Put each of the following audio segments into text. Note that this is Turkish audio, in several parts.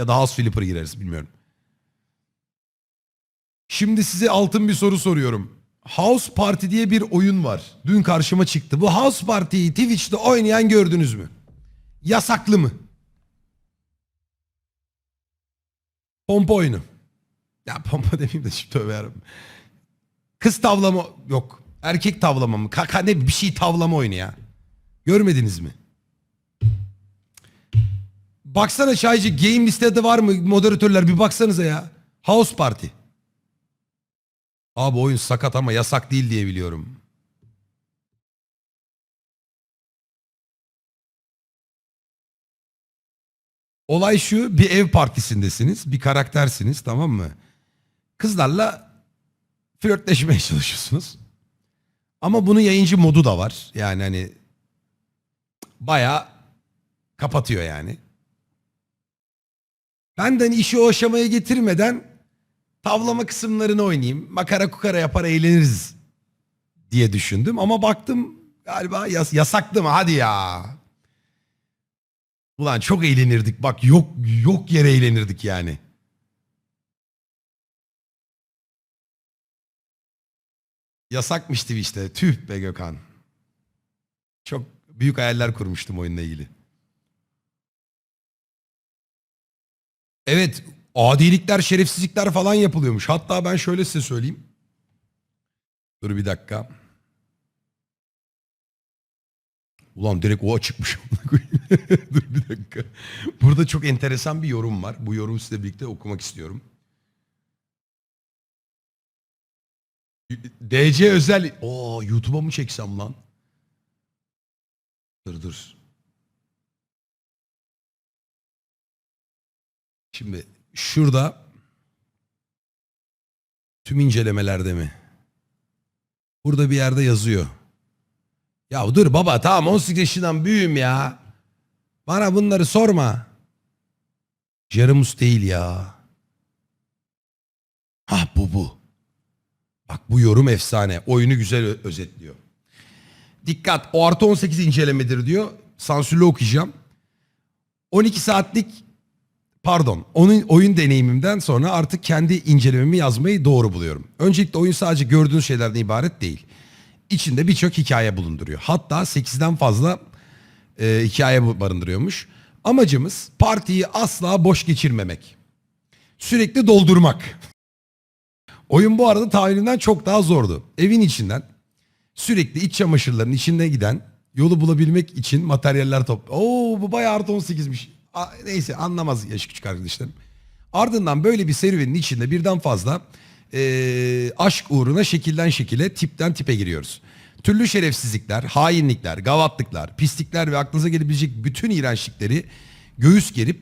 Ya da House Flipper gireriz bilmiyorum. Şimdi size altın bir soru soruyorum. House Party diye bir oyun var. Dün karşıma çıktı. Bu House Party'yi Twitch'te oynayan gördünüz mü? Yasaklı mı? Pompa oyunu. Ya pompa demeyeyim de şimdi tövbe yarabbim. Kız tavlama yok. Erkek tavlama mı? Kaka ne bir şey tavlama oyunu ya. Görmediniz mi? Baksana Şahici game listede var mı moderatörler bir baksanıza ya. House Party. Abi oyun sakat ama yasak değil diye biliyorum. Olay şu bir ev partisindesiniz bir karaktersiniz tamam mı? Kızlarla flörtleşmeye çalışıyorsunuz. Ama bunun yayıncı modu da var. Yani hani bayağı kapatıyor yani. Ben de hani işi o aşamaya getirmeden tavlama kısımlarını oynayayım. Makara kukara yapar eğleniriz diye düşündüm. Ama baktım galiba yas yasaklı mı hadi ya. Ulan çok eğlenirdik bak yok yok yere eğlenirdik yani. Yasakmıştı işte tüh be Gökhan. Çok büyük hayaller kurmuştum oyunla ilgili. Evet adilikler şerefsizlikler falan yapılıyormuş. Hatta ben şöyle size söyleyeyim. Dur bir dakika. Ulan direkt o açıkmış. Dur bir dakika. Burada çok enteresan bir yorum var. Bu yorumu size birlikte okumak istiyorum. DC özel... Oo YouTube'a mı çeksem lan? Dur dur. Şimdi şurada tüm incelemelerde mi? Burada bir yerde yazıyor. Ya dur baba tamam 18 yaşından büyüğüm ya. Bana bunları sorma. Jeremus değil ya. Ha bu bu. Bak bu yorum efsane. Oyunu güzel özetliyor. Dikkat o artı 18 incelemedir diyor. Sansürlü okuyacağım. 12 saatlik pardon onun oyun deneyimimden sonra artık kendi incelememi yazmayı doğru buluyorum. Öncelikle oyun sadece gördüğünüz şeylerden ibaret değil. İçinde birçok hikaye bulunduruyor. Hatta 8'den fazla e, hikaye barındırıyormuş. Amacımız partiyi asla boş geçirmemek. Sürekli doldurmak. Oyun bu arada tahminimden çok daha zordu. Evin içinden sürekli iç çamaşırların içinde giden yolu bulabilmek için materyaller top. Oo bu bayağı artı 18'miş. A- Neyse anlamaz yaş küçük arkadaşlarım. Ardından böyle bir serüvenin içinde birden fazla eee, aşk uğruna şekilden şekile tipten tipe giriyoruz. Türlü şerefsizlikler, hainlikler, gavatlıklar, pislikler ve aklınıza gelebilecek bütün iğrençlikleri göğüs gerip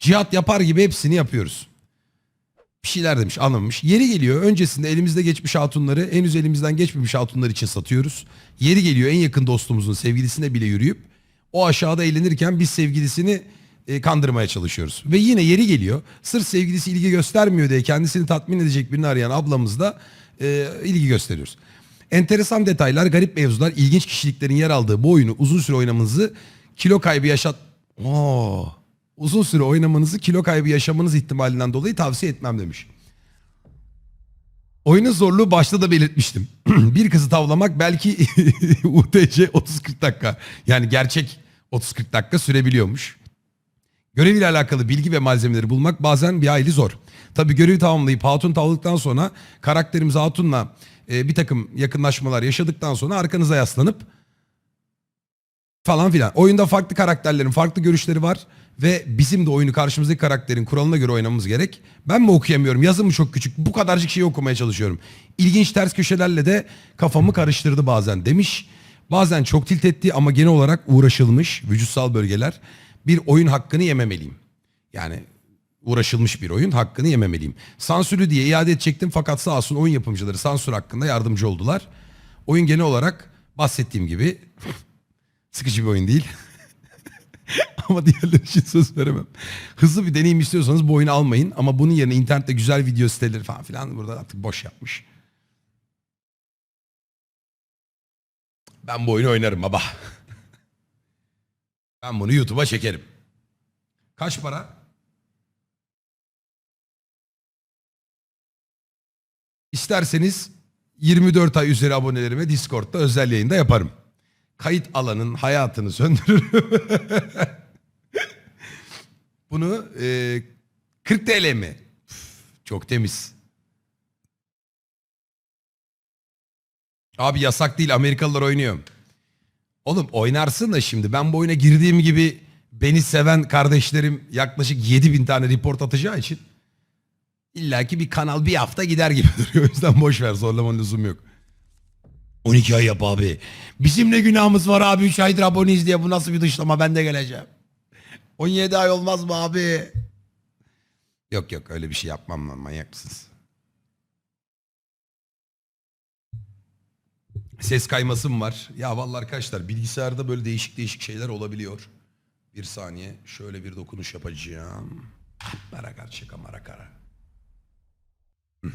cihat yapar gibi hepsini yapıyoruz bir şeyler demiş anlamamış. Yeri geliyor öncesinde elimizde geçmiş hatunları henüz elimizden geçmemiş hatunlar için satıyoruz. Yeri geliyor en yakın dostumuzun sevgilisine bile yürüyüp o aşağıda eğlenirken biz sevgilisini e, kandırmaya çalışıyoruz. Ve yine yeri geliyor sırf sevgilisi ilgi göstermiyor diye kendisini tatmin edecek birini arayan ablamızda e, ilgi gösteriyoruz. Enteresan detaylar, garip mevzular, ilginç kişiliklerin yer aldığı bu oyunu uzun süre oynamanızı kilo kaybı yaşat... Oo, uzun süre oynamanızı kilo kaybı yaşamanız ihtimalinden dolayı tavsiye etmem demiş. Oyunun zorluğu başta da belirtmiştim. bir kızı tavlamak belki UTC 30-40 dakika yani gerçek 30-40 dakika sürebiliyormuş. Görev ile alakalı bilgi ve malzemeleri bulmak bazen bir hayli zor. Tabii görevi tamamlayıp hatun tavladıktan sonra karakterimiz hatunla e, bir takım yakınlaşmalar yaşadıktan sonra arkanıza yaslanıp falan filan. Oyunda farklı karakterlerin farklı görüşleri var ve bizim de oyunu karşımızdaki karakterin kuralına göre oynamamız gerek. Ben mi okuyamıyorum? Yazım mı çok küçük? Bu kadarcık şeyi okumaya çalışıyorum. İlginç ters köşelerle de kafamı karıştırdı bazen demiş. Bazen çok tilt etti ama genel olarak uğraşılmış vücutsal bölgeler. Bir oyun hakkını yememeliyim. Yani uğraşılmış bir oyun hakkını yememeliyim. Sansürlü diye iade edecektim fakat sağ olsun oyun yapımcıları sansür hakkında yardımcı oldular. Oyun genel olarak bahsettiğim gibi sıkıcı bir oyun değil. ama diğerleri için söz veremem. Hızlı bir deneyim istiyorsanız bu oyunu almayın. Ama bunun yerine internette güzel video siteleri falan filan burada artık boş yapmış. Ben bu oyunu oynarım baba. ben bunu YouTube'a çekerim. Kaç para? İsterseniz 24 ay üzeri abonelerime Discord'da özel yayında yaparım. Kayıt alanın hayatını söndürürüm. Bunu e, 40 TL mi? Çok temiz. Abi yasak değil Amerikalılar oynuyor. Oğlum oynarsın da şimdi ben bu oyuna girdiğim gibi beni seven kardeşlerim yaklaşık 7000 tane report atacağı için illa ki bir kanal bir hafta gider gibi duruyor. O yüzden boş ver zorlamanın lüzum yok. 12 ay yap abi. Bizim ne günahımız var abi 3 aydır aboneyiz diye bu nasıl bir dışlama ben de geleceğim. 17 ay olmaz mı abi? Yok yok öyle bir şey yapmam lan manyak mısınız? Ses kayması mı var? Ya vallahi arkadaşlar bilgisayarda böyle değişik değişik şeyler olabiliyor. Bir saniye şöyle bir dokunuş yapacağım. Marakar şaka marakara.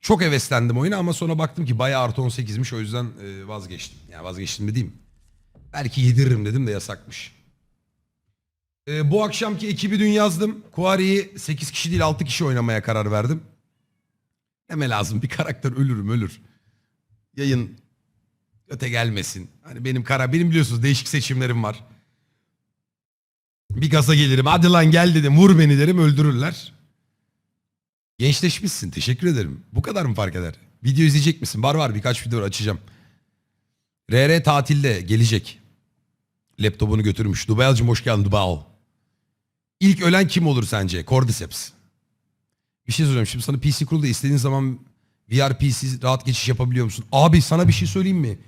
Çok heveslendim oyuna ama sonra baktım ki bayağı artı 18'miş o yüzden e, vazgeçtim. Yani vazgeçtim mi diyeyim. Belki yediririm dedim de yasakmış. E, bu akşamki ekibi dün yazdım. Kuari'yi 8 kişi değil 6 kişi oynamaya karar verdim. Deme lazım bir karakter ölürüm ölür. Yayın öte gelmesin. Hani benim kara benim biliyorsunuz değişik seçimlerim var. Bir gaza gelirim hadi lan gel dedim vur beni derim öldürürler. Gençleşmişsin teşekkür ederim. Bu kadar mı fark eder? Video izleyecek misin? Var var birkaç video açacağım. RR tatilde gelecek. Laptopunu götürmüş. Dubayalcım hoş geldin Dubal. İlk ölen kim olur sence? Cordyceps. Bir şey söyleyeyim. Şimdi sana PC kurulda istediğin zaman VR PC rahat geçiş yapabiliyor musun? Abi sana bir şey söyleyeyim mi?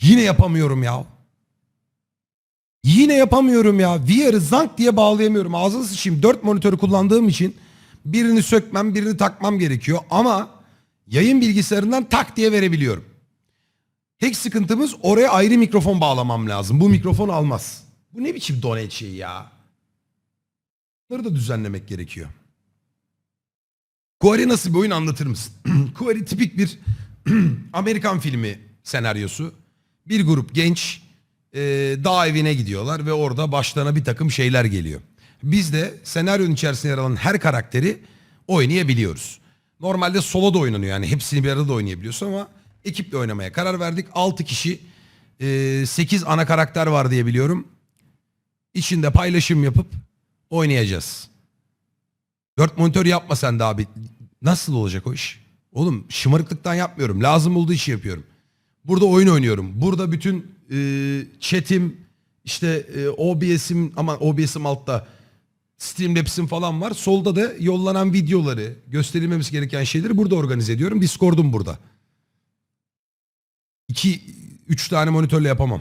Yine yapamıyorum ya. Yine yapamıyorum ya. VR'ı zank diye bağlayamıyorum. Ağzını sıçayım. Dört monitörü kullandığım için birini sökmem birini takmam gerekiyor. Ama yayın bilgisayarından tak diye verebiliyorum. Tek sıkıntımız oraya ayrı mikrofon bağlamam lazım. Bu mikrofon almaz. Bu ne biçim donate şeyi ya? Bunları da düzenlemek gerekiyor. Quarry nasıl bir oyun anlatır mısın? Quarry tipik bir Amerikan filmi senaryosu. Bir grup genç e, dağ evine gidiyorlar ve orada başlarına bir takım şeyler geliyor. Biz de senaryonun içerisinde yer alan her karakteri oynayabiliyoruz. Normalde solo da oynanıyor yani hepsini bir arada da oynayabiliyorsun ama ekiple oynamaya karar verdik. 6 kişi, e, 8 ana karakter var diye biliyorum. İçinde paylaşım yapıp oynayacağız. Dört monitör yapma sen de abi. Nasıl olacak o iş? Oğlum şımarıklıktan yapmıyorum. Lazım olduğu işi yapıyorum. Burada oyun oynuyorum. Burada bütün e, chat'im, işte e, OBS'im ama OBS'im altta. Streamlabs'im falan var. Solda da yollanan videoları, gösterilmemiz gereken şeyleri burada organize ediyorum. Discord'um burada. İki, üç tane monitörle yapamam.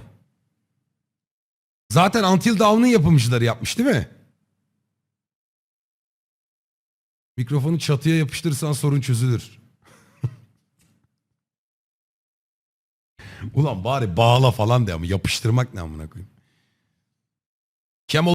Zaten Until Dawn'ın yapımcıları yapmış değil mi? Mikrofonu çatıya yapıştırırsan sorun çözülür. Ulan bari bağla falan de ama yapıştırmak ne amına koyayım.